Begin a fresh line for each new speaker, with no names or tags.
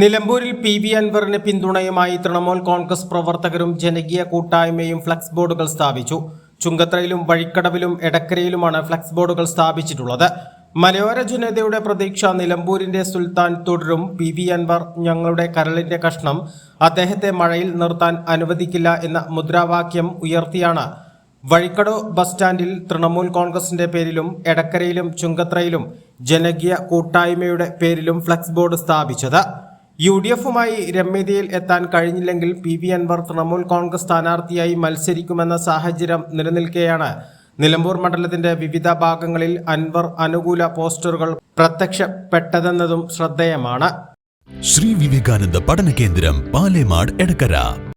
നിലമ്പൂരിൽ P V അൻവറിന് പിന്തുണയുമായി തൃണമൂൽ കോൺഗ്രസ് പ്രവർത്തകരും ജനകീയ കൂട്ടായ്മയും ഫ്ലക്സ് ബോർഡുകൾ സ്ഥാപിച്ചു. ചുങ്കത്രയിലും വഴിക്കടവിലും എടക്കരയിലുമാണ് ഫ്ലക്സ് ബോർഡുകൾ സ്ഥാപിച്ചിട്ടുള്ളത്. മലയോര ജനതയുടെ പ്രതീക്ഷ നിലമ്പൂരിന്റെ സുൽത്താൻ തുടരും. പി വി അൻവർ ഞങ്ങളുടെ കരളിന്റെ കഷ്ണം. അദ്ദേഹത്തെ മഴയിൽ നിർത്താൻ അനുവദിക്കില്ല എന്ന മുദ്രാവാക്യം ഉയർത്തിയാണ്. വഴിക്കടവ് ബസ് സ്റ്റാൻഡിൽ തൃണമൂൽ കോൺഗ്രസിന്റെ പേരിലും എടക്കരയിലും ചുങ്കത്രയിലും ജനകീയ കൂട്ടായ്മയുടെ പേരിലും ഫ്ലക്സ് ബോർഡ് സ്ഥാപിച്ചത്. യു ഡി എഫുമായി രമ്യതയിൽ എത്താൻ കഴിഞ്ഞില്ലെങ്കിൽ P V Anvar Trinamool Congress സ്ഥാനാർത്ഥിയായി മത്സരിക്കുമെന്ന സാഹചര്യം നിലനിൽക്കെയാണ്. നിലമ്പൂർ മണ്ഡലത്തിന്റെ വിവിധ ഭാഗങ്ങളിൽ അൻവർ അനുകൂല പോസ്റ്ററുകൾ പ്രത്യക്ഷപ്പെട്ടതെന്നതും ശ്രദ്ധേയമാണ്.
ശ്രീ വിവേകാനന്ദ പഠന കേന്ദ്രം പാലേമാട് എടക്കര.